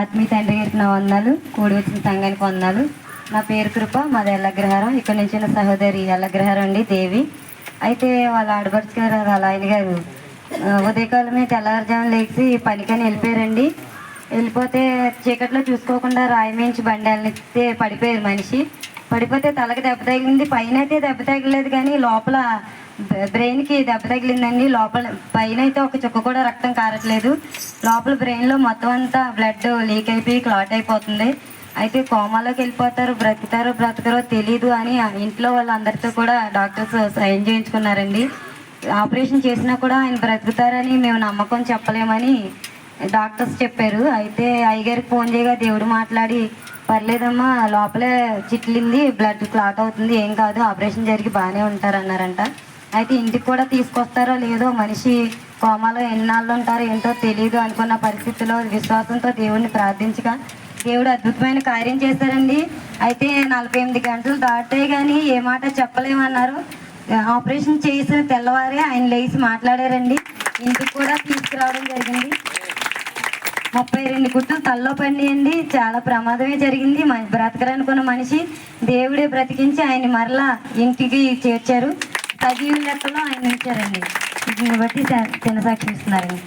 ఆత్మీయ తండ్రి గారికి నా వందనాలు. కూడి వచ్చిన సంఘానికి వందనాలు. నా పేరు కృప మాది ఎల్లగ్రహారం ఇక్కడ నుంచి నా సహోదరి ఎల్లగ్రహారం అండి దేవి. అయితే వాళ్ళ ఆడపడుచు గారు వాళ్ళ ఆయన గారు ఉదయకాలమే తెల్లవారుజామున లేచి పనికని వెళ్ళిపోయారండి. వెళ్ళిపోతే చీకట్లో చూసుకోకుండా రాయి మించి బండి వెళ్ళితే పడిపోయారు మనిషి. పడిపోతే తలకి దెబ్బ తగిలింది పైన అయితే దెబ్బ తగలేదు కానీ లోపల బ్రెయిన్కి దెబ్బ తగిలిందండి. లోపల పైన అయితే ఒక చుక్క కూడా రక్తం కారట్లేదు. లోపల బ్రెయిన్లో మొత్తం అంతా బ్లడ్ లీక్ అయిపోయి క్లాట్ అయిపోతుంది. అయితే కోమాలోకి వెళ్ళిపోతారు బ్రతుకుతారో బ్రతకరో తెలీదు అని ఇంట్లో వాళ్ళందరితో కూడా డాక్టర్స్ సైన్ చేయించుకున్నారండి. ఆపరేషన్ చేసినా కూడా ఆయన బ్రతుకుతారని మేము నమ్మకం చెప్పలేమని డాక్టర్స్ చెప్పారు. అయితే అయ్యగారికి ఫోన్ చేయగా దేవుడు మాట్లాడి పర్లేదమ్మా లోపలే చిట్లింది బ్లడ్ క్లాట్ అవుతుంది ఏం కాదు ఆపరేషన్ జరిగి బాగానే ఉంటారు అన్నారంట అయితే ఇంటికి కూడా తీసుకొస్తారో లేదో మనిషి కోమాలో ఎన్నాళ్ళు ఉంటారో ఏంటో తెలియదు అనుకున్న పరిస్థితిలో విశ్వాసంతో దేవుడిని ప్రార్థించగా దేవుడు అద్భుతమైన కార్యం చేశారండి. అయితే నలభై ఎనిమిది గంటలు దాటే కానీ ఏ మాట చెప్పలేమన్నారు. ఆపరేషన్ చేసిన తెల్లవారే ఆయన లేచి మాట్లాడారండి. ఇంటికి కూడా తీసుకురావడం జరిగింది. ముప్పై రెండు గుట్లు తల్లో పండియండి చాలా ప్రమాదమే జరిగింది. బ్రతకరనుకున్న మనిషి దేవుడే బ్రతికించి ఆయన మరలా ఇంటికి చేర్చారు. సజీవ లెక్కలో ఆయన ఉంచారండి. దీన్ని బట్టి చిన్న సాక్షి ఇస్తున్నారండి.